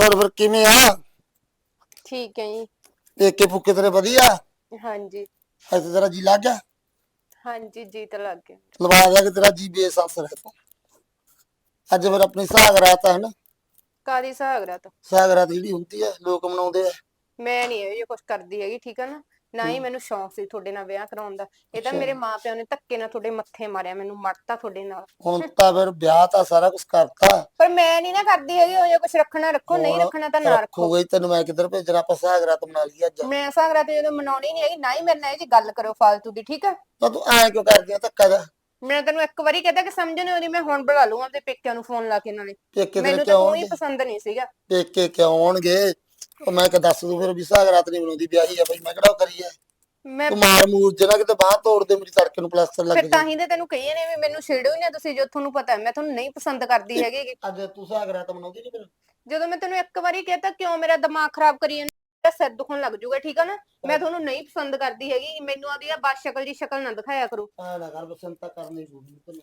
ਹੋਰ ਫਿਰ ਕਿਵੇਂ ਆ? ਠੀਕ ਹੈ ਜੀ। ਪੇਕੇ ਪੁੱਕੇ ਤੇਰੇ ਵਧੀਆ? ਹਾਂਜੀ। ਅੱਜ ਤੇਰਾ ਜੀ ਲੱਗ ਗਿਆ? ਹਾਂਜੀ ਜੀ ਤਾਂ ਲੱਗ ਗਿਆ। ਲਵਾ ਦਿਆ ਕਿ ਤੇਰਾ ਜੀ ਬੇਸੰਸ ਰਹਿ ਤੂੰ। ਅੱਜ ਫਿਰ ਆਪਣੀ ਸਾਗ ਰਾਤ ਹੈ ਨਾ? ਕਾਦੀ ਸਾਗਰਾ ਤਾਂ ਸਾਗ ਰਾਤ ਜਿਹੜੀ ਹੁੰਦੀ ਹੈ ਲੋਕ ਮਨਾਉਂਦੇ ਆ। ਮੈਂ ਨਹੀਂ ਇਹ ਕੁਝ ਕਰਦੀ ਹੈਗੀ ਠੀਕ ਹੈ ਨਾ? ਨਾ ਹੀ ਮੈਨੂੰ ਸ਼ੌਂਕ ਸੀ ਤੁਹਾਡੇ ਨਾਲ ਵਿਆਹ ਕਰਾਉਣ ਦਾ। ਇਹ ਤਾਂ। ਮੇਰੇ ਮਾਪਿਆਂ ਨੇ ਧੱਕੇ ਨਾਲ ਤੁਹਾਡੇ ਮੱਥੇ ਮਾਰਿਆ ਮੈਨੂੰ ਮੜਤਾ ਤੁਹਾਡੇ ਨਾਲ। ਹੁਣ ਤਾਂ ਫਿਰ ਵਿਆਹ ਤਾਂ ਸਾਰਾ ਕੁਝ ਕਰਤਾ। ਪਰ ਮੈਂ ਨਹੀਂ ਨਾ ਕਰਦੀ ਹੈਗੀ ਉਹ ਜੇ ਕੁਝ ਰੱਖਣਾ ਰੱਖੋ ਨਹੀਂ ਰੱਖਣਾ ਤਾਂ ਨਾ ਰੱਖੋ ਗਈ ਤੈਨੂੰ ਮੈਂ ਕਿੱਧਰ ਭੇਜਣਾ ਆਪਾਂ ਸਾਗ ਰਾਤ ਮਨਾ ਲਈ ਅੱਜ। ਮੈਂ ਸਾਗਰਾ ਤੇ ਜਦੋਂ ਮਨਾਉਣੀ ਨਹੀਂ ਹੈਗੀ ਨਾ ਹੀ ਮੇਰੇ ਨਾਲ ਇਹ ਜੀ ਗੱਲ ਕਰੋ ਫਾਲਤੂ ਦੀ ਠੀਕ ਹੈ ਤਾਂ ਤੂੰ ਐਂ ਕਿਉਂ ਕਰਦੀ ਆ ਧੱਕਾ ਜਾ? ਮੈਂ ਤੈਨੂੰ ਇੱਕ ਵਾਰੀ ਕਹਤਾ ਕਿ ਸਮਝ ਨਹੀਂ ਆਉਂਦੀ ਮੈਂ ਹੁਣ ਬੁਲਾ ਲੂੰ ਆਪਣੇ ਪੇਕਿਆਂ ਨੂੰ ਫੋਨ ਲਾ ਕੇ ਨਾਲੇ। ਮੈਨੂੰ ਤਾਂ ਕੋਈ ਪਸੰਦ ਨਹੀਂ ਸੀਗਾ। ਪੇਕੇ ਕਿਉਂ ਆਉਣਗੇ? ਉਹ ਮੈਂ ਕਿ ਦੱਸ ਦੂੰ ਫਿਰ ਵੀ ਸਾਗ ਰਾਤ ਨਹੀਂ ਬਣਾਉਂਦੀ ਵਿਆਹੀ ਆ ਬਈ ਮੈਂ ਕਿਹੜਾ ਉਹ ਕਰੀ ਆ ਮੈਂ ਤੂੰ ਮਾਰ ਮੂਰ ਜੇ ਨਾ ਕਿਤੇ ਬਾਹ ਤੋੜ ਦੇ ਮੇਰੀ ਤੜਕੇ ਨੂੰ ਪਲਾਸਟਰ ਲੱਗ ਫਿਰ ਤਾਂ ਹੀ ਤੇ ਤੈਨੂੰ ਕਹੀਏ ਨੇ ਵੀ ਮੈਨੂੰ ਛੇੜੋ ਹੀ ਨਾ ਤੁਸੀਂ ਜੋ ਤੁਹਾਨੂੰ ਪਤਾ ਹੈ। ਮੈਂ ਤੁਹਾਨੂੰ ਨਹੀਂ ਪਸੰਦ ਕਰਦੀ ਹੈਗੀ। ਗੀ। ਅੱਜ ਤੂੰ ਸਾਗ ਰਾਤ ਮਨਾਉਂਦੀ ਨਹੀਂ ਫਿਰ? ਜਦੋਂ ਮੈਂ ਤੈਨੂੰ ਇੱਕ ਵਾਰੀ ਕਹਤਾ ਕਿਉਂ ਮੇਰਾ ਦਿਮਾਗ ਖਰਾਬ ਕਰੀ ਜਾਂਦਾ ਮੇਰਾ ਸਿਰ ਦੁਖਣ ਲੱਗ ਜਾਊਗਾ ਠੀਕ ਆ ਨਾ? ਮੈਂ ਤੁਹਾਨੂੰ ਨਹੀਂ ਪਸੰਦ ਕਰਦੀ ਹੈਗੀ। ਮੈਨੂੰ ਆਦੀ ਆ ਬਸ ਸ਼ਕਲ ਦੀ ਸ਼ਕਲ ਨਾ ਦਿਖਾਇਆ ਕਰੋ। ਆ ਨਾ ਕਰ ਬਸੰਤਾ ਕਰਨੀ ਪਊਗੀ ਤੈਨੂੰ।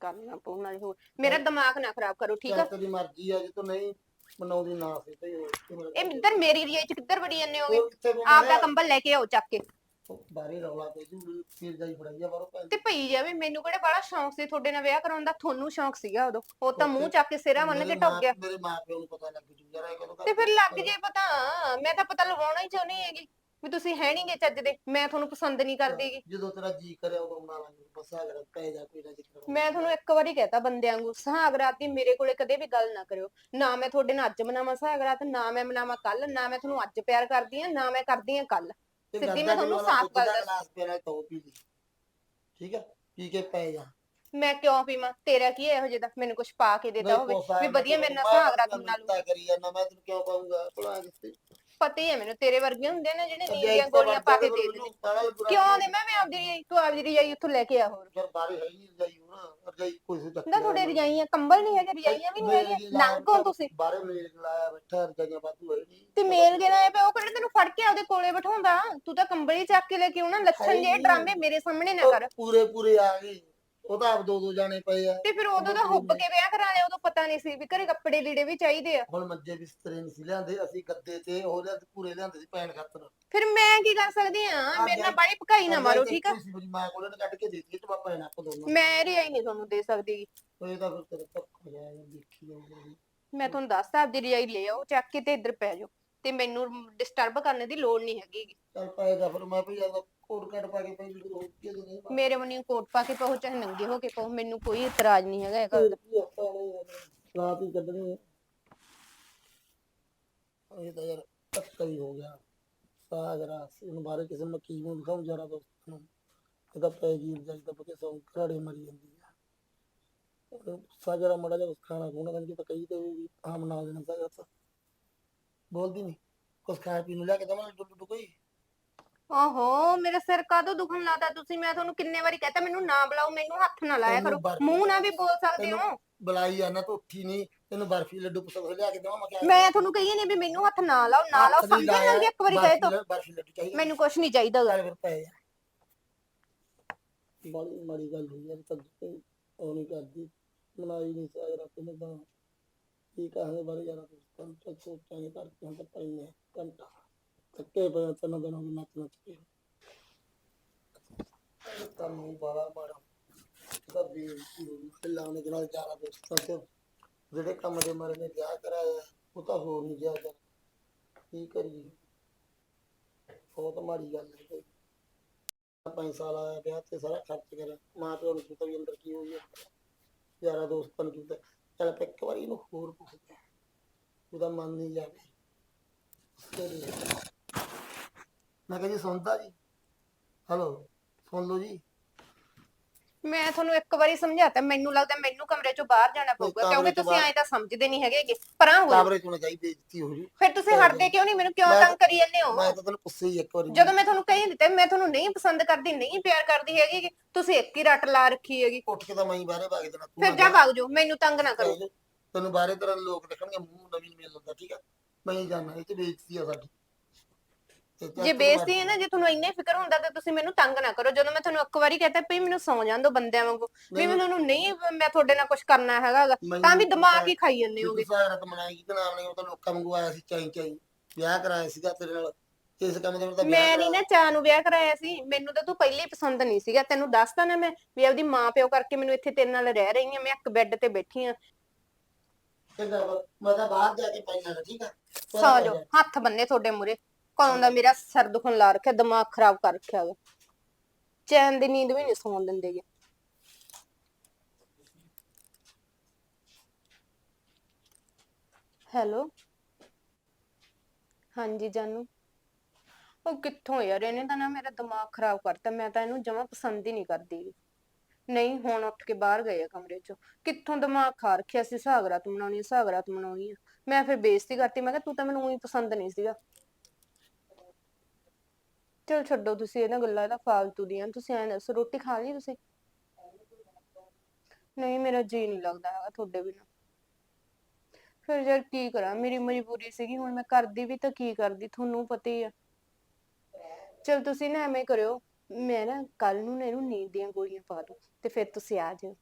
ਕਰਨਾ ਪਊ ਨਾਲ ਹੋਰ। ਮੇਰਾ ਦਿਮਾਗ ਨਾ ਖਰਾਬ ਕਰੋ ਠੀਕ ਆ? ਤੇਰੀ ਮਰਜ਼ੀ ਆ ਜੇ ਤੂੰ ਨਹੀਂ ਮਨਾਉਂਦੀ ਨਾ ਸੀ ਤੇ ਇਹ ਇੱਧਰ ਮੇਰੀ ਏਰੀਆ ਚ ਕਿੱਧਰ ਵੜੀ ਜਾਂਦੇ ਹੋਗੇ? ਆਪ ਦਾ ਕੰਬਲ ਲੈ ਕੇ ਆਓ ਚੱਕ ਕੇ। ਬਾਰੇ ਰੌਲਾ ਪੈ ਜੂ ਫਿਰ ਜਾਈ ਫੜਾਈ ਆ ਬਾਹਰੋਂ ਭੈਣ ਤੇ ਭਈ ਜਾਵੇ ਮੈਨੂੰ ਕਿਹੜਾ ਬੜਾ ਸ਼ੌਂਕ ਸੀ ਤੁਹਾਡੇ ਨਾਲ ਵਿਆਹ ਕਰਾਉਣ ਦਾ ਤੁਹਾਨੂੰ ਸ਼ੌਂਕ ਸੀਗਾ ਉਦੋਂ। ਉਹ ਤਾਂ ਮੂੰਹ ਚੱਕ ਕੇ ਸਿਰਾ ਬੰਨ ਕੇ ਟੁੱਕ ਗਿਆ। ਮੇਰੇ ਮਾਂ ਪਿਓ ਨੂੰ ਪਤਾ ਲੱਗ ਜੂ ਜਰਾ ਇਹ ਕਦੋਂ ਤੇ ਫਿਰ ਲੱਗ ਜੇ ਪਤਾ ਮੈਂ ਤਾਂ ਪਤਾ ਲਵਾਉਣਾ ਹੀ ਚਾਹੁੰਦੀ ਹੈਗੀ। ਵੀ ਤੁਸੀਂ ਹੈ ਨਹੀਂਗੇ ਚੱਜ ਦੇ ਮੈਂ ਤੁਹਾਨੂੰ ਪਸੰਦ ਨਹੀਂ ਕਰਦੀਗੀ ਜਦੋਂ ਤੇਰਾ ਜੀ ਕਰਿਆ ਉਦੋਂ ਬਣਾ ਲਾਂਗੇ ਬਸ ਕਰ ਪੈ ਜਾ ਕੋਈ ਨਾ ਜਿੱਕਰ ਮੈਂ ਤੁਹਾਨੂੰ ਇੱਕ ਵਾਰੀ ਕਹਿਤਾ ਬੰਦਿਆਂ ਨੂੰ ਸੁਹਾਗ ਰਾਤ ਦੀ ਮੇਰੇ ਕੋਲੇ ਕਦੇ ਵੀ ਗੱਲ ਨਾ ਕਰਿਓ ਨਾ ਮੈਂ ਤੁਹਾਡੇ ਨਾਲ ਅੱਜ ਮਨਾਵਾਂ ਸੁਹਾਗ ਰਾਤ ਨਾ ਮੈਂ ਮਨਾਵਾਂ ਕੱਲ ਨਾ ਮੈਂ ਤੁਹਾਨੂੰ ਅੱਜ ਪਿਆਰ ਕਰਦੀ ਆ ਨਾ ਮੈਂ ਕਰਦੀ ਆ ਕੱਲ ਸਿੱਧੀ ਮੈਂ ਤੁਹਾਨੂੰ ਸਾਫ਼ ਦੁੱਧ ਦਾ ਕਰ ਦਾਂ। ਗਲਾਸ ਤੋ ਪੀ ਲਈ। ਠੀਕ ਹੈ ਪੀ ਕੇ ਪੈ ਜਾ। ਮੈਂ ਕਿਉਂ ਪੀਵਾਂ? ਤੇਰਾ ਕੀ ਹੈ ਇਹੋ ਜਿਹਦਾ ਮੈਨੂੰ ਕੁਝ ਪਾ ਕੇ ਦੇਤਾ ਹੋਵੇ। ਵੀ ਵਧੀਆ ਮੇਰੇ ਨਾਲ ਸੁਹਾਗ ਰਾਤ ਮਨਾ ਲੂ ਮਿੰਨਤਾਂ ਕਰੀ ਜਾਂਦਾ ਮੈਂ ਤੈਨੂੰ ਕਿਉਂ ਪਾਉਂਗਾ ਭਲਾ ਕਿਤੇ ਪਤਾ ਹੀ ਹੈ ਮੈਨੂੰ ਤੇਰੇ ਵਰਗੇ ਹੁੰਦੇ ਨੇ ਜਿਹੜੇ ਨੀਂਦ ਦੀਆਂ ਗੋਲੀਆਂ ਪਾ ਕੇ ਦੇ ਦਿੰਦੇ। ਕਿਉਂ ਨੇ। ਮੈਂ ਮੈਂ ਆਪਦੀ ਤੂੰ ਆਪਦੀ ਰਜਾਈ ਉੱਥੋਂ ਲੈ ਕੇ ਆ ਹੋਰ। ਫਿਰ ਬਾਰੇ ਹੈ ਹੀ ਰਜਾਈ ਹੋਣਾ ਰਜਾਈ ਕੋਈ ਸੀ ਨਾ ਤੁਹਾਡੇ ਰਜਾਈਆਂ ਕੰਬਲ ਨਹੀਂ ਹੈਗੇ ਰਜਾਈਆਂ ਵੀ ਨਹੀਂ ਹੈਗੀਆਂ। ਨੰਗੋ ਤੁਸੀਂ। ਬਾਰੇ ਮੇਲ ਲਾਇਆ ਬੈਠਾ ਰਜਾਈਆਂ ਬਾਤੂ ਹੈ ਨਹੀਂ। ਤੇ ਮੇਲ ਦੇ ਨਾਲ ਪਿਆ ਉਹ ਕਿਹੜੇ ਤੈਨੂੰ ਫੜ ਕੇ ਆਪਦੇ ਕੋਲੇ ਬਿਠਾਉਂਦਾ? ਤੂੰ ਤਾਂ ਕੰਬਲੀ ਚੱਕ ਕੇ ਲੈ ਕੇ ਆਉਣਾ ਲੱਛਣ ਜੇ। ਡਰਾਮੇ ਮੇਰੇ ਸਾਹਮਣੇ ਨਾ ਕਰ। ਪੂਰੇ ਪੂਰੇ ਆ ਗਏ। ਉਹ ਤਾਂ ਆਪ ਦੋ ਦੋ ਜਾਣੇ ਪਏ ਆ। ਤੇ ਫਿਰ ਉਦੋਂ ਤਾਂ ਹੁੱਬ ਕੇ ਵਿਆਹ ਕਰਾ ਲਿਆ ਉਦੋਂ ਪਤਾ ਨਹੀਂ ਸੀ ਵੀ ਘਰੇ ਕੱਪੜੇ ਲੀੜੇ ਵੀ ਚਾਹੀਦੇ ਆ। ਹੁਣ ਮੰਜੇ ਬਿਸਤਰੇ ਨਹੀਂ ਸੀ ਲਿਆਂਦੇ ਅਸੀਂ ਗੱਦੇ ਤੇ ਉਹ ਲਿਆਂਦੇ ਪੂਰੇ ਲਿਆਂਦੇ ਸੀ ਭੈਣ ਖਾਤਰ। ਫਿਰ ਮੈਂ ਕੀ ਕਰ ਸਕਦੀ ਆ? ਮੇਰੇ ਨਾਲ ਬਾੜੀ ਭਕਾਈ ਨਾ ਮਾਰੋ ਠੀਕ ਆ? ਮੇਰੀ ਮਾਂ ਕੋਲ ਕੱਢ ਕੇ ਦੇ ਦਿੱਤੀ ਤੇ ਪਾਪਾ ਇਹਨਾਂ ਕੋ ਦੋਨੋਂ। ਮੈਂ ਰਜਾਈ ਨਹੀਂ ਤੁਹਾਨੂੰ ਦੇ ਸਕਦੀ। ਉਹ ਤਾਂ ਫਿਰ ਤੇਰੇ ਤੱਕ ਹੋ ਜਾਇਆ ਦੇਖੀ ਜਾਊਗੀ ਮੈਂ ਤੁਹਾਨੂੰ ਦੱਸਦਾ ਆਪਦੀ ਰਜਾਈ ਲੈ ਆਓ ਚੱਕ ਕੇ ਤੇ ਇੱਧਰ ਪੈ ਜਾਓ। ਤੇ ਮੈਨੂੰ ਡਿਸਟਰਬ ਕਰਨ ਦੀ ਲੋੜ ਨਹੀਂ ਹੈਗੀ। ਚੱਲ ਪਾਏਗਾ ਫਿਰ ਮੈਂ ਵੀ ਜ਼ਿਆਦਾ ਕੋਟ ਕੱਟ ਪਾ ਕੇ ਪਈ ਵੀ ਹੋ ਕੇ ਦੇ ਨਹੀਂ ਮੇਰੇ ਵੱਲੋਂ ਕੋਟ ਪਾ ਕੇ ਪਾਓ ਚਾਹੇ ਨੰਗੇ ਹੋ ਕੇ ਪਾਓ ਮੈਨੂੰ ਕੋਈ ਇਤਰਾਜ਼ ਨਹੀਂ ਹੈਗਾ ਇਹ ਗੱਲ ਦਾ। ਰਾਤ ਹੀ ਕੱਢਣੀ ਹੈ। ਇਹ ਤਾਂ ਯਾਰ ਪੱਕਾ ਹੀ ਹੋ ਗਿਆ। ਸਾਗਰਾ ਇਹਨੂੰ ਬਾਰੇ ਕਿਸੇ ਕੀ ਨੂੰ ਦਿਖਾਉਂ ਜਰਾ ਦੋਸਤ ਨੂੰ। ਇਹਦਾ ਪੈ ਗਈ ਰਜਾਈ ਤਾਂ ਬਕੇ ਸੌਂ ਘਾੜੇ ਮਰੀ ਜਾਂਦੀ ਆ। ਸਾਗਰਾ ਮੜਾ ਜਾ ਖਾਣਾ ਖੂਣਾ ਕਹਿੰਦੀ ਤਾਂ ਕਹੀ ਤੇ ਵੀ ਆਮ ਨਾਲ ਦੇਣਾ ਸਾਗਰਾ ਤਾਂ ਬੋਲਦੀ ਨਹੀਂ ਕੁਛ ਖਾਣ ਪੀਣ ਨੂੰ ਲਿਆ ਕੇ ਦਵਾਂ ਡੁੱਡੂ ਕੋਈ? ਓਹੋ ਮੇਰਾ ਸਿਰ ਕਾਦੋਂ ਦੁਖਣ ਲਾਤਾ ਤੁਸੀਂ ਮੈਂ ਤੁਹਾਨੂੰ ਕਿੰਨੇ ਵਾਰੀ ਕਹਤਾ ਮੈਨੂੰ ਨਾ ਬੁਲਾਓ ਮੈਨੂੰ ਹੱਥ ਨਾ ਲਾਇਆ ਤੈਨੂੰ ਕਰੋ। ਮੂੰਹ ਨਾ ਵੀ ਬੋਲ ਸਕਦੇ ਹੋ। ਬੁਲਾਈ ਆ ਨਾ ਤੂੰ ਉੱਠੀ ਨਹੀਂ ਤੈਨੂੰ ਬਰਫੀ ਲੱਡੂ ਪਸੰਦ ਲਿਆ ਕੇ ਦਵਾਂ ਮੈਂ ਕਿਹਾ ਮੈਂ ਤੁਹਾਨੂੰ ਕਹੀ ਨਹੀਂ ਵੀ ਮੈਨੂੰ ਹੱਥ ਨਾ ਲਾਓ ਨਾ ਲਾਓ ਹੱਥ ਨੀ ਸਮਝਣ ਲੱਗੇ ਇੱਕ ਵਾਰੀ ਤੋ ਬਰਫੀ ਲੱਡੂ ਚਾਹੀਦਾ ਮੈਨੂੰ ਕੁਝ ਨਹੀਂ ਚਾਹੀਦਾ ਗਾ। ਫਿਰ ਪਏ ਆ। ਬੜੀ ਮਾੜੀ ਗੱਲ ਹੋਈ ਯਾਰ ਤਾਂ ਉਹ ਨਹੀਂ ਕਰਦੀ ਮਨਾਈ ਨਹੀਂ ਸਾਗਰਾ ਤੇ ਤਾਂ। ਕੀ ਕਹਾਂਗੇ ਬਾਰੇ ਯਾਰ ਤਾਂ ਸੋਚਾਂਗੇ ਪਰ ਕਿਉਂ ਤਾਂ ਪਈ ਹੈ ਘੰਟਾ। ਥੱਕੇ ਪਏ ਤਿੰਨ ਦਿਨ ਹੋ ਗਏ ਨੱਚ ਨੱਚ ਕੇ ਤਾਂ ਨੂੰ ਬਾਲਾ ਤਾਂ ਬੇਇੱਜ਼ਤੀ ਹੋ ਗਈ ਨਾਲ ਯਾਰਾ ਦੋਸਤਾਂ ਤੇ ਜਿਹੜੇ ਕੰਮ ਦੇ ਮਾਰੇ ਨੇ ਵਿਆਹ ਕਰਾਇਆ, ਉਹ ਤਾਂ ਹੋ ਨਹੀਂ ਗਿਆ ਯਾਰ ਕੀ ਕਰੀਏ? ਬਹੁਤ ਮਾੜੀ ਗੱਲ ਹੈ ਕੋਈ ਪੰਜ ਸਾਲ ਆਇਆ ਵਿਆਹ ਤੇ ਸਾਰਾ ਖਰਚ ਕਰਿਆ। ਮਾਂ ਪਿਓ ਨੂੰ ਕੀਤਾ ਵੀ ਅੰਦਰ ਕੀ ਹੋ। ਗਿਆ ਯਾਰਾ ਦੋਸਤਾਂ ਨੂੰ ਕੀਤਾ ਚੱਲ ਆਪਾਂ ਇੱਕ ਵਾਰੀ ਇਹਨੂੰ ਹੋਰ ਪੁੱਛਦੇ ਉਹਦਾ ਮਨ ਨਹੀਂ ਜਾਵੇ। ਮੈਂ ਕਿਹਾ ਜੀ ਸੁਣਦਾ ਜੀ। ਹੈਲੋ ਸੁਣ ਲਓ ਜੀ। ਮੈਂ ਤੁਹਾਨੂੰ ਇੱਕ ਵਾਰੀ ਸਮਝਾਤਾ ਮੈਨੂੰ ਲੱਗਦਾ ਮੈਨੂੰ ਕਮਰੇ ਚੋਂ ਬਾਹਰ ਜਾਣਾ ਪਊਗਾ ਕਮਰੇ ਕਿਉਂਕਿ ਚੋਂ ਤੁਸੀਂ ਬਾਹਰ- ਐਂ ਤਾਂ ਸਮਝਦੇ ਨਹੀਂ ਹੈਗੇ ਗੇ। ਪਰਾਂ ਹੋ ਜਾਓ। ਕਾਮਰੇ ਚੋਂ ਜਾਈ ਬੇਇੱਜ਼ਤੀ ਹੋ ਜੂ। ਫਿਰ ਤੁਸੀਂ ਹਟਦੇ ਕਿਉਂ ਨਹੀਂ? ਮੈਨੂੰ ਕਿਉਂ ਮੈਂ- ਤੰਗ ਕਰੀ ਜਾਂਦੇ ਹੋ? ਮੈਂ ਤਾਂ ਤੈਨੂੰ ਪੁੱਛਿਆ ਹੀ ਇੱਕ ਵਾਰੀ। ਜਦੋਂ ਮੈਂ ਤੁਹਾਨੂੰ ਕਹੀ ਦਿੱਤਾ ਮੈਂ ਤੁਹਾਨੂੰ ਨਹੀਂ ਪਸੰਦ ਕਰਦੀ ਨਹੀਂ ਪਿਆਰ ਕਰਦੀ ਹੈਗੀ ਗੀ, ਤੁਸੀਂ ਇੱਕ ਹੀ ਰੱਟ ਲਾ ਰੱਖੀ ਹੈਗੀ। ਉੱਠ ਕੇ ਤਾਂ ਮੈਂ ਹੀ ਬਾਹਰੇ ਭਾਗ ਦੇਣਾ ਤੂੰ ਫਿਰ ਜਾ ਭਾਗ ਜਾਓ ਮੈਨੂੰ ਤੰਗ ਨਾ ਕਰੋ। ਤੈਨੂੰ ਬਾਹਰੇ ਤਰ੍ਹਾਂ ਲੋਕ ਦੇਖਣਗੇ ਮੂੰਹ ਨਵੀਂ ਮਿਲ ਲੈਂਦਾ ਠੀਕ ਆ? ਮੈਂ ਹੀ ਜਾਣਾ ਇਹ ਤੇ ਬੇਇੱਜ਼ਤੀ ਆ ਸਾਡੀ। ਤੇ ਜੇ ਬੇਇੱਜ਼ਤੀ ਹੈ ਨਾ ਜੇ ਤੁਹਾਨੂੰ ਇੰਨਾ ਹੀ ਫਿਕਰ ਹੁੰਦਾ ਤਾਂ ਤੁਸੀਂ ਮੈਨੂੰ ਤੰਗ ਨਾ ਕਰੋ। ਜਦੋਂ ਮੈਂ ਤੁਹਾਨੂੰ ਇੱਕ ਵਾਰੀ ਕਹਤਾ ਵੀ ਮੈਨੂੰ ਸੌ ਜਾਣ ਦਿਓ ਬੰਦਿਆਂ ਵਾਂਗੂ। ਵੀ ਮੈਨੂੰ- ਮੈਨੂੰ ਨਹੀਂ ਮੈਂ ਤੁਹਾਡੇ ਨਾਲ ਕੁਝ ਕਰਨਾ ਹੈਗਾ ਗਾ, ਤਾਂ ਵੀ ਦਿਮਾਗ ਹੀ ਖਾਈ ਜਾਂਦੇ ਹੋਗੇ। ਸਾਰਾ ਮਨਾਈ ਕਿ ਨਾਮ ਨਹੀਂ ਉਹ ਤਾਂ ਲੋਕਾਂ ਵਾਂਗੂ ਆਇਆ ਸੀ ਚਾਈ ਚਾਈ। ਵਿਆਹ ਕਰਾਇਆ ਸੀਗਾ ਤੇਰੇ ਨਾਲ। ਇਸ ਕੰਮ ਦੇ ਨਾਲ ਤਾਂ ਵਿਆਹ ਮੈਂ ਨਹੀਂ ਨਾ ਚਾਹ ਨੂੰ ਵਿਆਹ ਕਰਾਇਆ ਸੀ। ਮੈਨੂੰ ਤਾਂ ਤੂੰ ਪਹਿਲੇ ਹੀ ਪਸੰਦ ਨਹੀਂ ਸੀਗਾ। ਤੈਨੂੰ ਦੱਸਤਾ ਨਾ ਮੈਂ ਵੀ ਆਪਦੀ ਮਾਂ ਪਿਓ ਕਰਕੇ ਮੈਨੂੰ ਇੱਥੇ ਤੇਰੇ ਨਾਲ ਰਹਿ ਰਹੀ ਹਾਂ। ਮੈਂ ਇੱਕ ਬੈੱਡ ਤੇ ਬੈਠੀ ਚੰਗਾ ਵਾ, ਮੈਂ ਤਾਂ ਬਾਹਰ ਜਾ ਕੇ ਪੈਣਾ ਠੀਕ ਆ? ਸੌ ਜਾਓ। ਹੱਥ ਬੰਨੇ ਤੁਹਾਡੇ ਮੂਰੇ ਕਦੋਂ ਦਾ ਮੇਰਾ ਸਿਰ ਦੁਖਣ ਲਾ ਰੱਖਿਆ, ਦਿਮਾਗ ਖਰਾਬ ਕਰ ਰੱਖਿਆ ਵਾ। ਚੈਨ ਦੀ ਨੀਂਦ ਵੀ ਨਹੀਂ ਸੌਣ ਦਿੰਦੇ ਗੇ। ਹੈਲੋ? ਹਾਂਜੀ, ਜਾਨੂ। ਉਹ ਕਿੱਥੋਂ ਯਾਰ, ਇਹਨੇ ਤਾਂ ਨਾ ਮੇਰਾ ਦਿਮਾਗ ਖਰਾਬ ਕਰਤਾ, ਮੈਂ ਤਾਂ ਇਹਨੂੰ ਜਮਾ ਪਸੰਦ ਹੀ ਨਹੀਂ ਕਰਦੀ ਗੀ। ਨਹੀਂ, ਹੁਣ ਉੱਠ ਕੇ ਬਾਹਰ ਗਏ ਆ ਕਮਰੇ ਚੋਂ। ਕਿੱਥੋਂ ਦਿਮਾਗ ਖਾ ਰੱਖਿਆ ਸੀ ਸਾਗਰਾਤ ਮਨਾਉਣੀ ਸਾਗਰਾਤ ਮਨਾਉਣੀ ਆ। ਮੈਂ ਫਿਰ ਬੇਇੱਜ਼ਤੀ ਕਰਤੀ, ਮੈਂ ਕਿਹਾ ਤੂੰ ਤਾਂ ਮੈਨੂੰ ਉਹੀ ਪਸੰਦ ਨਹੀਂ ਸੀਗਾ। ਚਲ ਛੱਡੋ ਤੁਸੀਂ ਇਹਨਾਂ ਗੱਲਾਂ ਇਹਦਾ ਫਾਲਤੂ ਦੀਆਂ, ਤੁਸੀਂ ਐਂ ਦੱਸੋ, ਰੋਟੀ ਖਾ ਲਈ ਤੁਸੀਂ? ਨਹੀਂ, ਮੇਰਾ ਜੀ ਨਹੀਂ ਲੱਗਦਾ ਹੈਗਾ ਤੁਹਾਡੇ ਬਿਨਾਂ। ਫਿਰ ਯਾਰ ਕੀ ਕਰਾਂ, ਮੇਰੀ ਮਜਬੂਰੀ ਸੀਗੀ, ਹੁਣ ਮੈਂ ਕਰਦੀ ਵੀ ਤਾਂ ਕੀ ਕਰਦੀ, ਤੁਹਾਨੂੰ ਪਤਾ ਹੀ ਆ। ਚਲ ਤੁਸੀਂ ਨਾ ਐਵੇਂ ਕਰਿਓ, ਮੈਂ ਨਾ ਕੱਲ ਨੂੰ ਨਾ ਇਹਨੂੰ ਨੀਂਦ ਦੀਆਂ ਗੋਲੀਆਂ ਪਾ ਦੂੰ, ਤੇ ਫਿਰ ਤੁਸੀਂ ਆ ਜਾਇਓ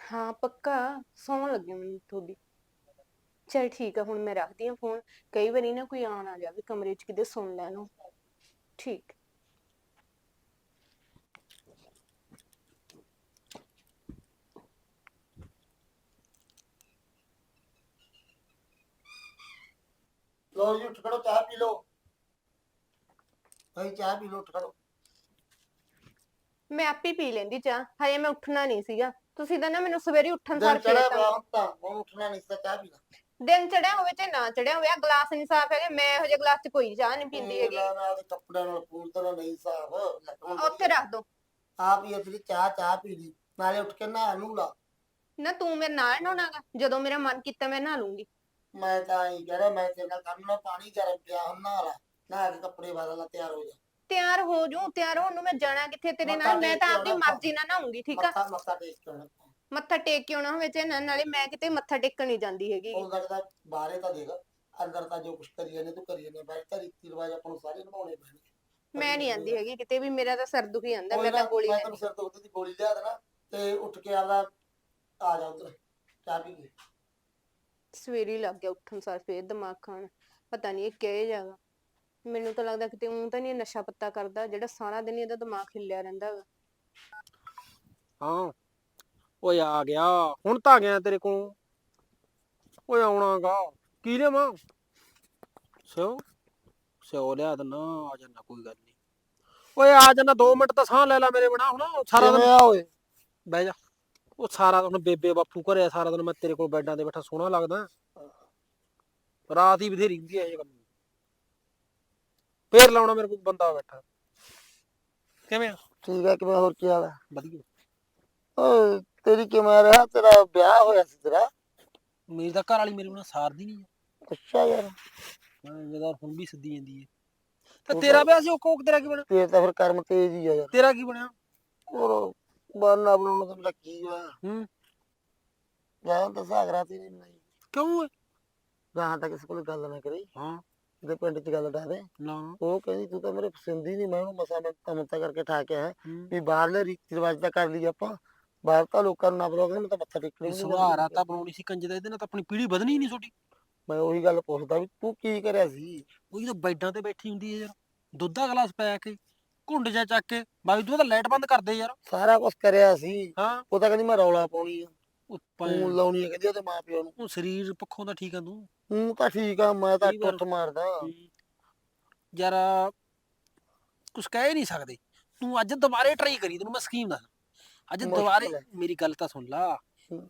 ਹਾਂ, ਪੱਕਾ, ਸੌਣ ਲੱਗੀ ਮੈਨੂੰ ਤੁਹਾਡੀ। ਚਲ ਠੀਕ ਆ, ਹੁਣ ਮੈਂ ਰੱਖਦੀ ਹਾਂ ਫੋਨ, ਕਈ ਵਾਰੀ ਨਾ ਕੋਈ ਆਣ ਆ ਜਾਵੇ ਕਮਰੇ 'ਚ ਕਿਤੇ ਸੁਣ ਲੈਣ ਉਹ ਠੀਕ। ਲੋ ਜੀ ਉੱਠ ਖੜੋ ਚਾਹ ਪੀ ਲਓ। ਭਾਈ ਚਾਹ ਪੀ ਲਓ ਉੱਠ ਖੜੋ। ਮੈਂ ਆਪੇ ਪੀ ਲੈਂਦੀ ਚਾਹ ਹਜੇ ਮੈਂ ਉੱਠਣਾ ਨਹੀਂ ਸੀਗਾ। ਤੁਸੀਂ ਤਾਂ ਨਾ ਮੈਨੂੰ ਸਵੇਰੇ ਉੱਠਣ ਦਿਨ ਸਾਰ ਚੜਿਆ ਪਿਆ ਹੁਣ ਤਾਂ ਹੁਣ ਉੱਠਣਾ ਨਹੀਂ ਸੀ ਚਾਹ ਪੀ ਲੈ। ਦਿਨ ਚੜਿਆ ਹੋਵੇ ਤੇ ਨਾ ਚੜਿਆ ਹੋਵੇ ਆ ਗਲਾਸ ਨਹੀਂ ਸਾਫ਼ ਹੈਗੇ ਮੈਂ ਇਹੋ ਜਿਹੇ ਗਲਾਸ 'ਚ ਕੋਈ ਚਾਹ ਨਹੀਂ ਪੀਂਦੀ ਹੈਗੀ। ਨਾਲ ਨਾਲ ਕੱਪੜਿਆਂ ਨਾਲ ਪੂਰ ਤਾਂ ਨਹੀਂ ਸਾਫ਼ ਉੱਥੇ ਰੱਖ ਦੋ। ਆਪ ਹੀ ਅਤਰੀ ਚਾਹ ਚਾਹ ਪੀ ਲਈ ਨਾਲੇ ਉੱਠ ਕੇ ਨਹਾ ਨੂੰ ਲਾ। ਨਾ ਤੂੰ ਮੇਰੇ ਨਾਲ ਨਹਾਉਣਾਗਾ ਜਦੋਂ ਮੇਰਾ ਮਨ ਕੀਤਾ ਮੈਂ ਨਹਾ ਲੂੰਗੀ। ਮੈਂ ਤਾਂ ਹੀ ਕਹਿ ਰਿਹਾ ਮੈਂ ਤੇਰੇ ਨਾਲ ਕੰਮ ਨਾਲ ਪਾਣੀ ਗਰਮ ਪਿਆ ਹੁਣ ਨਹਾ ਲਾ ਨਹਾ ਕੇ ਕੱਪੜੇ ਬਦਲ ਲਾ ਤਿਆਰ ਹੋ ਜਾ। ਤਿਆਰ ਹੋ ਜੂ ਤਿਆਰ ਹੋਣ ਨੂੰ ਮੈਂ ਜਾਣਾ ਕਿੱਥੇ ਤੇਰੇ ਨਾਲ ਮੈਂ ਤਾਂ ਆਉਣਾ ਮਰਜ਼ੀ ਨਾਲ ਨਹਾਉਂਗੀ ਠੀਕ ਆ? ਮੱਥਾ ਮੱਥਾ ਟੇਕ ਕੇ ਆਉਣਾ। ਮੱਥਾ ਟੇਕ ਕੇ ਆਉਣਾ ਹੋਵੇ ਤੇ ਨਾ ਨਾਲੇ ਮੈਂ ਕਿਤੇ ਮੱਥਾ ਟੇਕਣ ਨਹੀਂ ਜਾਂਦੀ ਹੈਗੀ। ਉਹ ਲੱਗਦਾ ਬਾਹਰੇ ਤਾਂ ਦੇਖ ਅੰਦਰ ਤਾਂ ਜੋ ਕੁਛ ਕਰੀ ਜਾਂਦੇ ਤੂੰ ਕਰੀ ਜਾਂਦੇ ਬਾਹਰ ਤਾਂ ਰੀਤੀ ਰਿਵਾਜ ਆਪਾਂ ਨੂੰ ਸਾਰੇ ਨਿਭਾਉਣੇ ਪੈਣੇ। ਮੈਂ ਨਹੀਂ ਆਂਦੀ ਹੈਗੀ ਕਿਤੇ ਵੀ ਮੇਰਾ ਤਾਂ ਸਿਰ ਦੁਖੀ ਜਾਂਦਾ ਮੈਂ ਤਾਂ ਗੋਲੀ ਮੈਂ ਤੈਨੂੰ ਸਿਰ ਤੋਂ ਉੱਤੇ ਦੀ ਗੋਲੀ ਲਿਆ ਦੇਣਾ ਤੇ ਉੱਠ ਕੇ ਆਦਾ ਆ ਜਾ ਉਧਰ ਚਾਹ ਪੀ ਕੇ ਸਵੇਰੇ ਹੀ ਲੱਗ ਗਿਆ ਉੱਠਣ ਸਾਰ ਫੇਰ ਦਿਮਾਗ ਖਾਣ ਪਤਾ ਨਹੀਂ ਇਹ ਕਿਹੇ ਜਾਗਾ ਮੈਨੂੰ ਤਾਂ ਲੱਗਦਾ ਕਿਤੇ ਉਹ ਤਾਂ ਨਹੀਂ ਨਸ਼ਾ ਪੱਤਾ ਕਰਦਾ ਜਿਹੜਾ ਸਾਰਾ ਦਿਨ ਹੀ ਇਹਦਾ ਦਿਮਾਗ ਹਿੱਲਿਆ ਰਹਿੰਦਾ ਹਾਂ। ਓਏ ਆ ਗਿਆ ਹੁਣ ਤਾਂ ਆ ਗਿਆ ਤੇਰੇ ਕੋਲ। ਓਏ ਆਉਣਾਗਾ ਕੀ ਲਿਆਵਾਂ? ਸਿਓ ਸਿਓ ਲਿਆ ਦਿੰਨਾ ਆ ਜਾਣਾ ਕੋਈ ਗੱਲ ਨਹੀਂ ਓਏ ਆ ਜਾਣਾ 2 ਮਿੰਟ ਤਾਂ ਸਾਹ ਲੈ ਲੈ ਮੇਰੇ ਬਣਾ ਹੁਣ ਸਾਰਾ ਦਿਨ ਓਏ? ਬਹਿ ਜਾ। ਉਹ ਸਾਰਾ ਦਿਨ ਬੇਬੇ ਬਾਪੂ ਘਰੇ ਆ, ਸਾਰਾ ਦਿਨ ਮੈਂ ਤੇਰੇ ਕੋਲ ਬੈੱਡਾਂ ਤੇ ਬੈਠਾ ਸੋਹਣਾ ਲੱਗਦਾ। ਰਾਤ ਹੀ ਬਥੇਰੀ ਹੁੰਦੀ ਐ ਇਹ ਕੰਮ। ਫੇਰ ਲਾਉਣਾ ਮੇਰੇ ਕੋਲ ਬੰਦਾ ਬੈਠਾ। ਕਿਵੇਂ ਆ? ਠੀਕ ਹੈ ਕਿਵੇਂ ਹੋਰ ਕੀ ਹਾਲ ਹੈ ਵਧੀਆ। ਓਏ ਤੇਰੀ ਕਿਵੇਂ ਰਿਹਾ? ਤੇਰਾ ਵਿਆਹ ਹੋਇਆ ਸੀ ਤੇਰਾ? ਮੇਰੀ ਤਾਂ ਘਰ ਵਾਲੀ ਮੇਰੇ ਨਾਲ ਸਾਰਦੀ ਨਹੀਂ ਅੱਛਾ ਯਾਰ। ਹਾਂ ਜਦਾ ਹੁਣ ਵੀ ਸਿੱਧੀ ਜਾਂਦੀ ਹੈ। ਤੇ ਤੇਰਾ ਵਿਆਹ ਸੀ ਉਹ ਕੋਕ ਤੇਰਾ ਕੀ ਬਣਿਆ? ਤੇਰੇ ਤਾਂ ਫਿਰ ਕਰਮ ਤੇਜ਼ ਹੀ ਆ ਯਾਰ। ਤੇਰਾ ਕੀ ਬਣਿਆ? ਹੋਰ ਬਾਨਾ ਬਣਾਉਣ ਦਾ ਲੱਗੀ ਵਾ ਹੂੰ। ਜਾਂ ਤਾਂ ਸਾਗਰਾ ਤੇ ਨਹੀਂ ਬਣਾਈ। ਕਿਉਂ ਗਾਂ ਤਾਂ ਕਿਸੇ ਕੋਲ ਗੱਲ ਨਾ ਕਰੀ। ਹਾਂ। ਤੇ ਪਿੰਡ 'ਚ ਗੱਲ ਡਾਦੇ ਨਾ। ਉਹ ਕਹਿੰਦੀ ਤੂੰ ਤਾਂ ਮੇਰੇ ਪਸੰਦ ਹੀ ਨਹੀਂ। ਮੈਂ ਉਹਨੂੰ ਮਸਾ ਮੈਂ ਮੱਤਾ ਕਰਕੇ ਠਾ ਕੇ ਹੂੰ। ਵੀ ਬਾਹਰਲੇ ਰੀਤੀ ਰਿਵਾਜ ਤਾਂ ਕਰ ਲਈ ਆਪਾਂ। ਬਾਹਰ ਤਾਂ ਲੋਕਾਂ ਨੂੰ ਨਾ ਬਰੋਗੇ ਮੈਂ ਤਾਂ ਮੱਥਾ ਟੇਕਣੀ ਵੀ ਨੀ ਸੁਹਾਰਾ ਜਾਂਦੀ। ਤਾਂ ਬਣਾਉਣੀ ਸੀ ਕੰਜ ਦਾ ਇਹਦੇ ਨਾਲ ਤਾਂ ਆਪਣੀ ਪੀੜ੍ਹੀ ਵਧਣੀ ਨਹੀਂ ਛੋਟੀ ਮੈਂ ਉਹੀ ਗੱਲ ਪੁੱਛਦਾ ਵੀ ਤੂੰ ਕੀ ਕਰਿਆ ਸੀ? ਉਹੀ ਤਾਂ ਬੈੱਡਾਂ ਤੇ ਬੈਠੀ ਹੁੰਦੀ ਹੈ ਯਾਰ ਦੁੱਧ ਦਾ ਗਲਾਸ ਪੈ ਕੇ ਘੁੰਡ ਜਾ ਚੱਕ ਕੇ ਬਾਈ ਤੂੰ ਤਾਂ ਲਾਈਟ ਬੰਦ ਕਰ ਦੇ ਯਾਰ। ਸਾਰਾ ਕੁਝ ਕਰਿਆ ਸੀ। ਹਾਂ। ਉਹ ਤਾਂ ਕਹਿੰਦੀ ਮੈਂ ਰੌਲਾ ਪਾਉਣੀ ਆ। ਉਹ ਤੂੰ ਲਾਉਣੀ ਆ ਕਹਿੰਦੀ ਉਹਦੇ ਮਾਂ ਪਿਓ ਨੂੰ। ਉਹ ਸਰੀਰ ਪੱਖੋਂ ਤਾਂ ਠੀਕ ਆ ਤੂੰ। ਹੂੰ ਤਾਂ ਠੀਕ ਆ ਮੈਂ ਤਾਂ ਕਈ ਵਾਰ- ਟੁੱਟ ਮਾਰਦਾ। ਯਾਰ ਕੁਛ ਕਹਿ ਨਹੀਂ ਸਕਦੇ। ਤੂੰ ਅੱਜ ਦੁਬਾਰੇ ਟਰਾਈ ਕਰੀ ਤੈਨੂੰ ਮੈਂ ਸਕੀਮ ਦੱਸ ਅੱਜ ਦੁਬਾਰੇ। ਮੇਰੀ ਗੱਲ ਤਾਂ ਸੁਣ ਲਾ।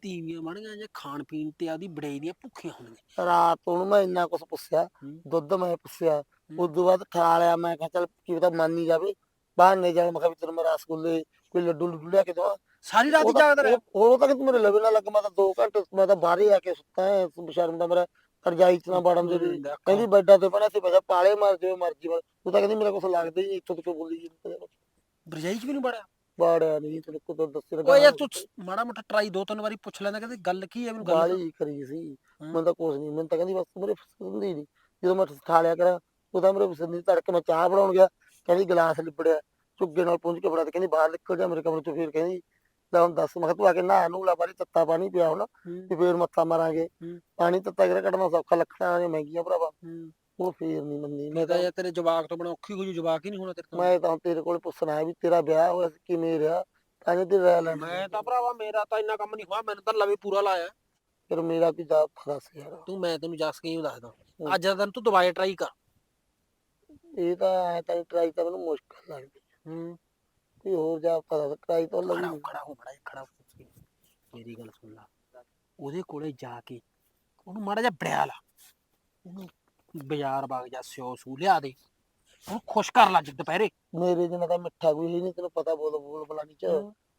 ਤੀਵੀਆਂ ਬਣੀਆਂ ਜੇ ਖਾਣ ਪੀਣ ਤੇ ਆਦੀ ਬੜਾਈ ਦੀਆਂ ਭੁੱਖੀਆਂ ਹੁੰਦੀਆਂ ਰਾਤ ਨੂੰ ਮੈਂ ਇੰਨਾ ਕੁਝ ਪੁੱਛਿਆ। ਦੁੱਧ ਮੈਂ ਪੁੱਛਿਆ ਉਸ ਤੋਂ ਬਾਅਦ ਖਾ ਲਿਆ ਮੈਂ ਕਿਹਾ ਚੱਲ ਕੀ ਪਤਾ ਮੰਨ ਹੀ ਜਾਵੇ ਬਾਹਰ ਨਹੀਂ ਜਾਣ ਮੈਂ ਕਿਹਾ ਵੀ ਤੈਨੂੰ ਮੈਂ ਰਸਗੁੱਲੇ ਕੋਈ ਲੱਡੂ ਲੁੱਡੂ ਲਿਆ ਕੇ ਦਵਾ। ਸਾਰੀ ਰਾਤ ਜਾਗਦਾ ਰਿਹਾ। ਉਹ ਤਾਂ ਕਿ ਮੇਰੇ ਲਵੇ ਨਾ ਲੱਗ ਮੈਂ ਤਾਂ 2 ਘੰਟੇ ਮੈਂ ਤਾਂ ਬਾਹਰ ਹੀ ਆ ਕੇ ਸੁੱਤਾ ਹੈ ਬਸ਼ਰਮ ਦਾ ਮੇਰਾ ਕਰਜਾਈ ਚ ਨਾ ਵੜਨ ਦੇ। ਕਹਿੰਦੀ ਬੈੱਡਾਂ ਤੇ ਬਣਾ ਸੀ ਬਜਾ ਪਾਲੇ ਮਾਰ ਜਿਵੇਂ ਮਰਜ਼ੀ ਮਾਰ। ਉਹ ਤਾਂ ਕਹਿੰਦੀ ਮੇਰਾ ਕੁਝ ਲੱਗਦਾ ਹੀ ਨਹੀਂ ਇੱਥੋਂ ਤੋਂ ਬੋਲੀ ਜੀ ਬਰਜਾਈ ਚ ਵੀ ਨਹੀਂ ਬੜਿਆ ਬਾੜਿਆ ਨਹੀਂ ਤੈਨੂੰ ਕੁਦਰ ਦੱਸੇ ਓਏ ਯਾਰ ਤੂੰ ਮਾੜਾ ਮੋਟਾ ਟਰਾਈ ਦੋ ਤਿੰਨ ਵਾਰੀ ਪੁੱਛ ਲੈਂਦਾ ਕਹਿੰਦੇ ਗੱਲ ਕੀ ਹੈ ਮੈਨੂੰ ਗੱਲ ਗਾਲੀ ਕਰੀ ਸੀ। ਹਾਂ। ਮੈਂ ਤਾਂ ਕੁਝ ਨਹੀਂ ਮੈਂ ਤਾਂ ਕਹਿੰਦੀ ਬਸ ਤੂੰ ਮੇਰੇ ਪਸੰਦ ਹੀ ਨਹੀਂ ਜਦੋਂ ਮੈਂ ਠਾ ਲਿਆ ਕਰਾਂ ਉਹ ਤਾਂ ਮੇਰੇ ਸੰਦੀ ਤੜਕੇ ਮੈਂ ਚਾਹ ਬਣਾਉਣ ਗਿਆ ਕਹਿੰਦੀ ਗਲਾਸ ਲਿਬੜਿਆ ਝੁੱਗੇ ਨਾਲ ਪੁੰਝ ਕੇ ਫੜਾ ਤੇ ਕਹਿੰਦੀ ਬਾਹਰ ਨਿਕਲ ਜਾ ਮੇਰੇ ਕਮਰੇ ਚੋਂ ਫਿਰ ਕਹਿੰਦੀ ਲੈ ਹੁਣ ਦੱਸ ਮੈਂ ਕਿਹਾ ਤੂੰ ਆ ਕੇ ਨਹਾ ਨੂੰ ਲਾ ਬਾਰੀ ਤੱਤਾ ਪਾਣੀ ਪਿਆ ਹੁਣ ਤੇ ਫੇਰ ਮੱਥਾ ਮਾਰਾਂਗੇ। ਪਾਣੀ ਤੱਤਾ ਕਿਹੜਾ ਕੱਢਣਾ ਸੌਖਾ ਲੱਖਾਂ ਨੇ ਮਹਿੰਗੀਆਂ ਭਰਾਵਾ। ਹੁਣ ਫੇਰ ਨਹੀਂ ਮੰਨੀ ਮੈਂ ਤਾਂ ਯਾਰ ਤੇਰੇ ਜਵਾਕ ਤੋਂ ਬਣਾ ਔਖੀ ਹੋ ਜੂ ਜਵਾਕ ਹੀ ਨਹੀਂ ਹੋਣਾ ਤੇਰੇ ਤੋਂ ਮੈਂ ਤਾਂ ਤੇਰੇ ਕੋਲ ਪੁੱਛਣਾ ਹੈ ਵੀ ਤੇਰਾ ਵਿਆਹ ਹੋਇਆ ਸੀ ਕਿਵੇਂ ਰਿਹਾ? ਤਾਂ ਜੇ ਤੇ ਰਹਿ ਲੈਣਾ ਮੈਂ ਤਾਂ ਭਰਾਵਾ ਮੇਰਾ ਤਾਂ ਇੰਨਾ ਕੰਮ ਨਹੀਂ ਹੋਇਆ ਮੈਨੂੰ ਤਾਂ ਲਵੇ ਪੂਰਾ ਲਾਇਆ। ਫਿਰ ਮੇਰਾ ਵੀ ਜਾ ਫਸ ਯਾਰ। ਤੂੰ ਮੈਂ ਤੈਨੂੰ ਜਾ ਸਕੀਮ ਦੱਸਦਾ। ਅੱਜ ਦਾ ਦਿਨ ਤੂੰ ਦੁਬਾਰੇ ਟਰਾਈ ਕਰ। ਇਹ ਤਾਂ ਐ ਤਾਂ ਟਰਾਈ ਤਾਂ ਮੈਨੂੰ ਮੁਸ਼ਕਲ ਲੱਗਦੀ ਹੂੰ। ਕੋਈ ਹੋਰ ਜਾ ਪਤਾ ਟਰਾਈ ਤਾਂ ਲੱਗੀ ਖੜਾ ਹੋ ਬੜਾ ਖੜਾ ਹੋ। ਮੇਰੀ ਗੱਲ ਸੁਣ ਲਾ। ਉਹਦੇ ਕੋਲੇ ਜਾ ਕੇ ਉਹਨੂੰ ਮਾੜਾ ਜਿਹਾ ਬੜਿਆ ਲਾ। ਉਹਨੂੰ ਬਾਜ਼ਾਰ ਬਾਗ ਜਾ ਸਿਓ ਸੂ ਲਿਆ ਦੇ। ਉਹਨੂੰ ਖੁਸ਼ ਕਰ ਲਾ ਜਿੱਦ ਦੁਪਹਿਰੇ ਮੇਰੇ ਜਿੰਨਾ ਤਾਂ ਮਿੱਠਾ ਕੋਈ ਹੈ ਨਹੀਂ ਤੈਨੂੰ ਪਤਾ ਬੋਲ ਬੋਲ ਬਲਾਨੀ ਚ।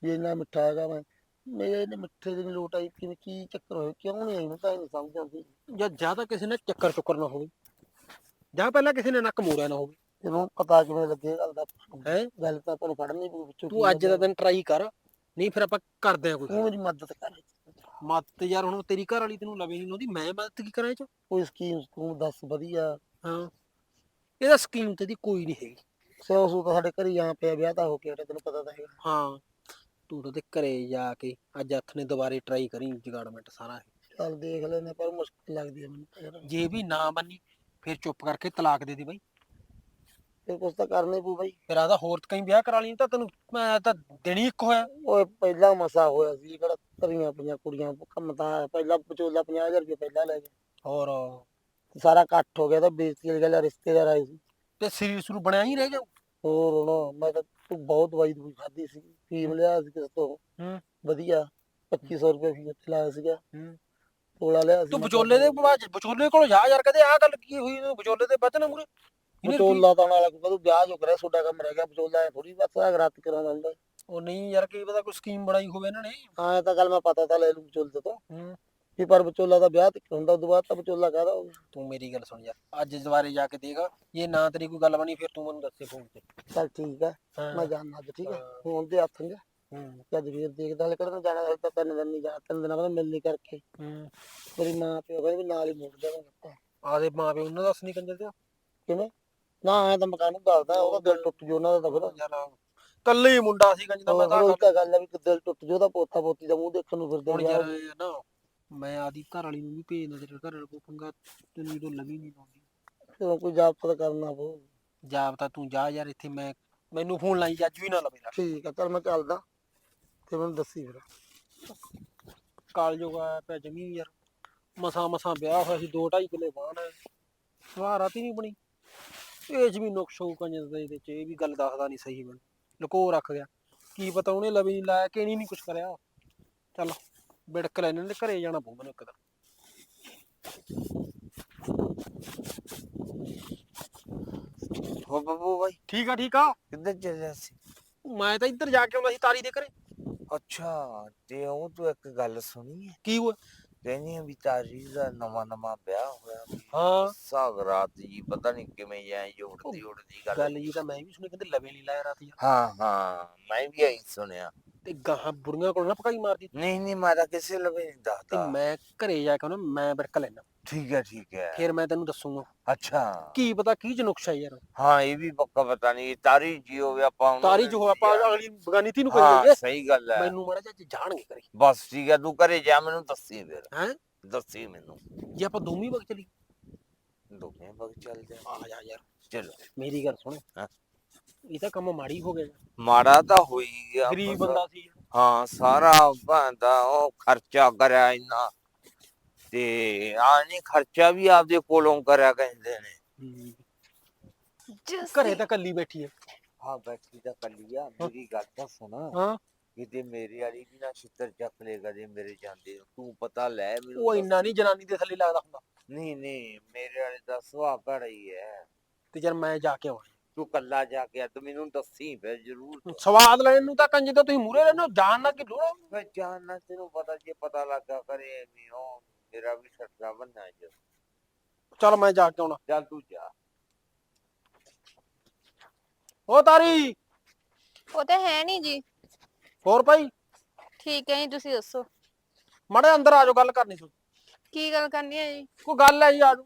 ਵੀ ਇੰਨਾ ਮਿੱਠਾ ਹੈਗਾ ਮੈਂ ਮੇਰੇ ਨੇ ਮਿੱਠੇ ਦੀ ਲੋਟ ਆਈ ਕਿ ਕੀ ਚੱਕਰ ਹੋਇਆ ਕਿਉਂ ਨਹੀਂ ਆਈ ਮੈਨੂੰ ਤਾਂ ਇਹ ਨਹੀਂ ਸਮਝ ਆਉਂਦੀ। ਜਾਂ ਜ਼ਿਆਦਾ ਕਿਸੇ ਨੇ ਚੱਕਰ ਚੁੱਕਰ ਨਾ ਹੋਵੇ। ਜਾਂ ਪਹਿਲਾਂ ਕਿਸੇ ਨੇ ਨੱਕ ਮੋੜਿਆ ਨਾ ਹੋਵੇ। ਤੈਨੂੰ ਪਤਾ ਕਿਵੇਂ ਲੱਗੇ ਗੱਲ ਦਾ। ਹੈ? ਗੱਲ ਤਾਂ ਆਪਾਂ ਨੂੰ ਫੜਨੀ ਪਊ ਵਿੱਚੋਂ ਤੂੰ ਅੱਜ ਦਾ। ਦਿਨ ਟਰਾਈ ਕਰ ਨਹੀਂ ਫਿਰ ਆਪਾਂ ਕਰਦੇ ਆ ਕੋਈ ਤੂੰ ਮੇਰੀ ਮਦਦ ਕਰ। ਮਤ ਯਾਰ ਹੁਣ ਤੇਰੀ ਘਰ ਵਾਲੀ ਤੈਨੂੰ ਲਵੇ ਨਹੀਂ ਲਾਉਂਦੀ ਮੈਂ ਮਦਦ ਕੀ ਕਰਾਂ ਇਹ ਚ? ਕੋਈ ਸਕੀਮ ਤੂੰ ਦੱਸ ਵਧੀਆ। ਹਾਂ। ਇਹਦਾ ਸਕੀਮ ਤੇ ਦੀ ਕੋਈ ਨਹੀਂ ਹੈਗੀ। ਸਿਓ ਸੂ ਤਾਂ ਸਾਡੇ ਘਰੇ ਆ ਪਿਆ ਵਿਆਹ ਤਾਂ ਹੋ ਕੇ ਹਟਿਆ, ਤੈਨੂੰ ਪਤਾ ਤਾਂ ਹੈਗਾ। ਹਾਂ। ਤੂੰ ਤਾਂ ਉਹਦੇ ਘਰੇ ਜਾ ਕੇ ਅੱਜ ਹੱਥ ਨੇ ਦੁਬਾਰੇ ਟਰਾਈ ਕਰੀ ਜਗਾੜਮੈਂਟ ਸਾਰਾ। ਚੱਲ ਦੇਖ ਲੈਨੇ ਪਰ ਮੁਸ਼ਕਲ ਲੱਗਦੀ ਹੈ ਮੈਨੂੰ ਤਾਂ ਯਾਰ। ਜੇ ਵੀ ਨਾ ਮੰਨੀ ਫਿਰ ਚੁੱਪ ਕਰਕੇ ਤਲਾਕ ਦੇ ਦੇ ਬਾਈ। ਫਿਰ ਕੁਛ ਤਾਂ ਕਰਨਾ ਹੀ ਪਊ ਬਾਈ। ਫਿਰ ਆਦਾ ਹੋਰ ਕਈ ਵਿਆਹ ਕਰਾ ਲਈ ਤਾਂ ਤੈਨੂੰ ਮੈਂ ਤਾਂ ਦੇਣੀ ਇੱਕ ਹੋਇਆ। ਓਏ ਪਹਿਲਾ ਮਸਾ ਹੋਇਆ ਸੀ ਕਿਹੜਾ ਤਰੀਆਂ ਪਈਆਂ ਕੁੜੀਆਂ ਕੰਮ ਤਾਂ। ਪਹਿਲਾ ਵਿਚੋਲਾ 50000 ਰੁਪਏ ਪਹਿਲਾਂ ਲੈ ਗਿਆ ਹੋਰ? ਸਾਰਾ ਇਕੱਠ ਹੋ ਗਿਆ ਤਾਂ ਬੇਇੱਜ਼ਤੀ ਵਾਲੀ ਗੱਲ ਆ, ਰਿਸ਼ਤੇਦਾਰ ਆਏ ਸੀ। ਤੇ ਸਰੀਰ ਸ਼ੁਰੂ ਬਣਿਆ ਹੀ ਰਹਿ ਗਿਆ। ਹੋਰ ਹੁਣ ਮੈਂ ਤਾਂ ਤੂੰ ਬਹੁਤ ਦਵਾਈ ਦਵਾਈ ਖਾਧੀ ਸੀ ਫੀਮ ਲਿਆ ਸੀ ਕਿਸੇ ਤੋਂ। ਹੂੰ। ਵਧੀਆ 2500 ਰੁਪਏ ਫੀਮ ਤੇ ਲਾਇਆ ਸੀਗਾ। ਹੂੰ। ਤੋਲਾ ਲਿਆ ਸੀ ਤੂੰ ਮੈਂ ਵਿਚੋਲੇ ਦੇ ਬਾਅਦ ਵਿਚੋਲੇ ਕੋਲ ਜਾ ਯਾਰ ਕਦੇ ਆਹ ਗੱਲ ਕੀ ਹੋਈ ਤੂੰ ਵਿਚੋਲੇ ਦੇ ਬਚਨ ਮੂਰੇ। ਵਿਚੋਲਾ ਤਾਂ ਨਾਲ ਕਦੋਂ ਵਿਆਹ ਜੋ ਕਰਿਆ ਤੁਹਾਡਾ ਕੰਮ ਰਹਿ ਗਿਆ ਵਿਚੋਲਾ ਥੋੜੀ ਬਸ ਰਾਤ ਕਰਾਉਣਾ ਹੁੰਦਾ ਉਹ ਨਹੀਂ ਯਾਰ ਕੀ ਪਤਾ ਕੋਈ ਸਕੀਮ ਬਣਾਈ ਹੋਵੇ ਇਹਨਾਂ ਨੇ। ਹਾਂ ਇਹ ਤਾਂ ਗੱਲ ਮੈਂ ਪਤਾ ਤਾਂ ਲੈ ਲੂ ਵਿਚੋਲੇ ਤੋਂ। ਹੂੰ। ਵੀ ਪਰ ਵਿਚੋਲਾ ਦਾ ਵਿਆਹ ਤੇ ਹੁੰਦਾ ਉਦੋਂ ਬਾਅਦ ਤਾਂ ਵਿਚੋਲਾ ਕਾਹਦਾ ਤੂੰ ਮੇਰੀ ਗੱਲ ਸੁਣ ਯਾਰ ਅੱਜ ਦੁਬਾਰੇ ਜਾ ਕੇ ਦੇਖ ਜੇ ਨਾ ਤੇਰੀ ਕੋਈ ਗੱਲ ਬਣੀ ਫਿਰ ਤੂੰ ਮੈਨੂੰ ਦੱਸੇ ਫੋਨ ਤੇ। ਚੱਲ ਠੀਕ ਆ ਮੈਂ ਜਾਣਾ ਅੱਜ ਠੀਕ ਆ। ਫੋਨ ਤੇ ਹੱਥ ਨੇ ਹੂੰ। ਜਦ ਵੀਰ ਦੇਖਦਾ ਹਲੇ ਕਿਹੜਾ ਜਾਣਾ ਹਲੇ ਤਾਂ ਤਿੰਨ ਦਿਨ ਨਹੀਂ ਜਾਣਾ ਤਿੰਨ ਦਿਨਾਂ ਬਾਅਦ ਮਿਲਣੀ ਕਰਕੇ। ਹੂੰ। ਮੇਰੀ ਮਾਂ ਪਿਓ ਕਹਿੰਦੇ ਵੀ ਨਾਲ ਹੀ ਮੁੜ ਜਾਵਾਂਗੇ ਆਦੇ ਮਾਂ ਪਿਓ ਉਹਨਾਂ ਦਾ ਨਹੀਂ ਕੰਜਰ ਤੇ ਕਿਵੇਂ? ਨਾ ਐ ਤਾਂ ਮਕਾਨ ਨੂੰ ਦੱਸਦਾ ਉਹਦਾ ਦਿਲ ਟੁੱਟ ਜੂ ਉਹਨਾਂ ਦਾ ਤਾਂ ਫਿਰ। ਯਾਰ ਕੱਲੇ ਹੀ ਮੁੰਡਾ ਸੀ ਕੰਜਦਾ ਮੈਂ ਤਾਂ ਤਾਂ ਗੱਲ ਆ ਵੀ ਦਿਲ ਟੁੱਟ ਜੂ ਉਹਦਾ ਪੋਤਾ ਪੋਤੀ ਦਾ ਮੂੰਹ ਦੇਖਣ ਨੂੰ ਫਿਰਦੇ ਯਾਰ। ਨਾ ਮੈਂ ਆਦੀ ਘਰ ਵਾਲੀ ਨੂੰ ਵੀ ਭੇਜਦਾ ਤੇਰੇ ਘਰ ਵਾਲੇ ਕੋ ਪੰਗਾ ਤੈਨੂੰ ਜਦੋਂ ਲੱਗੀ ਨਹੀਂ ਲਾਉਂਦੀ। ਫਿਰ ਕੋਈ ਜਾਬ ਤਾਂ ਕਰਨਾ ਪਊ। ਜਾਬ ਤਾਂ ਤੂੰ ਜਾ ਯਾਰ ਇੱਥੇ ਮੈਂ ਮੈਨੂੰ ਫੋਨ ਲਾਈ ਅੱਜ ਵੀ ਨਾ ਲਵੇ ਠੀਕ ਆ ਚੱਲ ਮੈਂ ਚੱਲਦਾ ਤੇ ਮੈਨੂੰ ਦੱਸੀ ਫਿਰ। ਕਾਲ ਜੋਗਾ ਪਿਆ ਜਮੀ ਯਾਰ ਮਸਾ ਮਸਾ ਵਿਆਹ ਹੋਇਆ ਸੀ 2 2.5 ਕਿਲੇ ਬਾਣ ਹੈ ਸਵਾਹ ਰਾਤੀ ਨਹੀਂ ਬਣੀ। ਇਹ ਚ ਵੀ ਨੁਕਸ ਹੋਊ ਕੰਜਰ ਦੇ ਇਹਦੇ ਚ ਇਹ ਵੀ ਗੱਲ ਦੱਸਦਾ ਨਹੀਂ ਸਹੀ ਮੈਨੂੰ ਲੁਕੋ ਰੱਖ ਗਿਆ। ਕੀ ਪਤਾ ਉਹਨੇ ਲਵੀ ਨਹੀਂ ਲਾਇਆ ਕਿ ਨਹੀਂ ਨਹੀਂ ਕੁਛ ਕਰਿਆ। ਚੱਲ ਬਿੜਕ ਲੈ ਇਹਨਾਂ ਦੇ ਘਰੇ ਜਾਣਾ ਪਊ ਮੈਨੂੰ ਇੱਕ ਦਿਨ। ਹੋ ਬੱਬੂ ਬਾਈ। ਠੀਕ ਆ ਠੀਕ ਆ? ਕਿੱਧਰ ਚੱਲਿਆ ਸੀ? ਮੈਂ ਤਾਂ ਇੱਧਰ ਜਾ ਕੇ ਆਉਂਦਾ ਸੀ ਤਾਰੀ ਦੇ ਘਰੇ। ਅੱਛਾ ਤੇ ਉਹ ਤੂੰ ਇੱਕ ਗੱਲ ਸੁਣੀ ਹੈ? ਕੀ ਹੋਇਆ? ਕਹਿੰਦੀ ਆ ਵੀ ਤਾਰੀ ਦਾ ਨਵਾਂ ਨਵਾਂ ਵਿਆਹ ਹੋਇਆ। ਹਾਂ। ਸਾਗ ਰਾਤ ਜੀ ਪਤਾ ਨਹੀਂ ਕਿਵੇਂ ਜਾਂ ਉੜਦੀ ਉੜਦੀ ਗੱਲ ਗੱਲ ਜੀ ਤਾਂ ਮੈਂ ਵੀ ਸੁਣੀ ਕਹਿੰਦੇ ਲਵੇ ਨਹੀਂ ਲਾਇਆ ਰਾਤੀ ਹਾਂ ਹਾਂ ਮੈਂ ਵੀ ਇਹੀ ਸੁਣਿਆ। ਤੇ ਗਾਹਾਂ ਬੁੜੀਆਂ ਕੋਲ ਨਾ ਪਕਾਈ ਮਾਰਦੀ। ਨਹੀਂ ਨਹੀਂ ਮਾਰਾ ਕਿਸੇ ਲਵੇ ਨਹੀਂ ਤੇ ਦੱਸਦਾ ਮੈਂ ਘਰੇ ਜਾ ਕੇ ਉਹਨਾਂ ਮੈਂ ਬਿਰਕ ਲੈਣਾ ਠੀਕ ਹੈ ਠੀਕ ਹੈ। ਫਿਰ ਮੈਂ ਤੈਨੂੰ ਦੱਸੂਗਾ। ਅੱਛਾ। ਕੀ ਪਤਾ ਕੀ ਚ ਨੁਕਸਾ ਯਾਰ। ਹਾਂ ਇਹ ਵੀ ਪੱਕਾ ਪਤਾ ਨਹੀਂ ਤਾਰੀ ਜੀ ਹੋਵੇ ਆਪਾਂ ਉਹਨੂੰ ਤਾਰੀ ਜੋ ਆਪਾਂ। ਅਗਲੀ ਬਗਾਨੀ ਤੀ ਨੂੰ ਹਾਂ ਕਰੀਏ ਸਹੀ ਗੱਲ ਹੈ। ਮੈਨੂੰ ਮਾੜਾ ਜਿਹਾ ਜਾਣਗੇ ਕਰੀ ਬਸ ਠੀਕ ਹੈ ਤੂੰ ਘਰੇ ਜਾ ਮੈਨੂੰ ਦੱਸੀ ਫਿਰ। ਹੈਂ? ਦੱਸੀ ਮੈਨੂੰ। ਜੇ ਆਪਾਂ ਦੋਵੇਂ ਵਗ ਚਲੀ ਦੋਵੇਂ ਵਗ ਚੱਲ ਜਾ। ਆ ਜਾ ਯਾਰ ਚਲੋ। ਮੇਰੀ ਗੱਲ ਸੁਣ। ਹਾਂ। ਇਹ ਤਾਂ ਕੰਮ ਮਾੜੀ ਹੋ ਗਿਆ। ਮਾੜਾ ਤਾਂ ਹੋ ਹੀ ਗਿਆ ਗਰੀਬ। ਬੰਦਾ। ਸੀ। ਹਾਂ ਸਾਰਾ ਭਾਂਦਾ ਉਹ ਖਰਚਾ ਕਰਿਆ ਇੰਨਾ। ਤੇ ਆ ਨਹੀਂ ਖਰਚਾ ਵੀ ਆਪਦੇ ਕੋਲੋਂ ਕਰਿਆ ਕਹਿੰਦੇ ਨੇ। ਘਰੇ ਤਾਂ ਕੱਲੀ ਬੈਠੀ ਹੈ। ਹਾਂ ਬੈਠੀ ਤਾਂ ਕੱਲੀ ਆ। ਮੇਰੀ ਗੱਲ ਤਾਂ ਸੁਣ। ਹਾਂ। ਕਿਤੇ ਮੇਰੇ ਵਾਲੀ ਵੀ ਨਾ ਛਿੱਤਰ ਚੱਕ ਲੇ ਕਦੇ ਮੇਰੇ ਜਾਂਦੇ ਨੂੰ। ਤੂੰ ਪਤਾ ਲੈ ਮੈਨੂੰ ਉਹ। ਇੰਨਾ ਨਹੀਂ ਜਨਾਨੀ ਦੇ ਥੱਲੇ ਲੱਗਦਾ ਹੁੰਦਾ। ਨਹੀਂ ਨਹੀਂ ਮੇਰੇ ਵਾਲੇ ਦਾ ਸੁਭਾਅ ਭੜਾ ਹੀ ਹੈ। ਤੇ ਯਾਰ ਮੈਂ ਜਾ ਕੇ ਆਉਣਾ। ਤੂੰ ਕੱਲਾ ਜਾ ਕੇ ਆ ਤੂੰ ਮੈਨੂੰ ਦੱਸੀ ਫਿਰ ਜ਼ਰੂਰ ਸਵਾਦ ਲੈਣ ਨੂੰ ਤਾਂ ਕੰਜ ਤਾਂ ਤੁਸੀਂ ਮੂਰੇ ਰਹਿੰਦੇ ਹੋ ਜਾਣ ਨਾ ਕਿ ਲੋੜਾ ਮੈਂ ਜਾਣਨਾ ਤੈਨੂੰ ਪਤਾ ਜੇ ਪਤਾ ਲੱਗਾ ਕਰੇ ਐਵੇਂ ਉਹ ਮੇਰਾ ਵੀ ਸੱਟਾ ਬੰਨਾ ਜੇ। ਚੱਲ ਮੈਂ ਜਾ ਕੇ ਆਉਣਾ। ਚੱਲ ਤੂੰ ਜਾ। ਓ ਤਾਰੀ! ਉਹ ਤਾਂ ਹੈ ਨਹੀਂ ਜੀ। ਹੋਰ ਭਾਈ? ਠੀਕ ਹੈ ਜੀ ਤੁਸੀਂ ਦੱਸੋ। ਮੜੇ ਅੰਦਰ ਆ ਜਾਓ ਗੱਲ ਕਰਨੀ ਸੀ। ਕੀ ਗੱਲ ਕਰਨੀ ਹੈ ਜੀ? ਕੋਈ ਗੱਲ ਹੈ ਜੀ ਆ ਜਾਓ।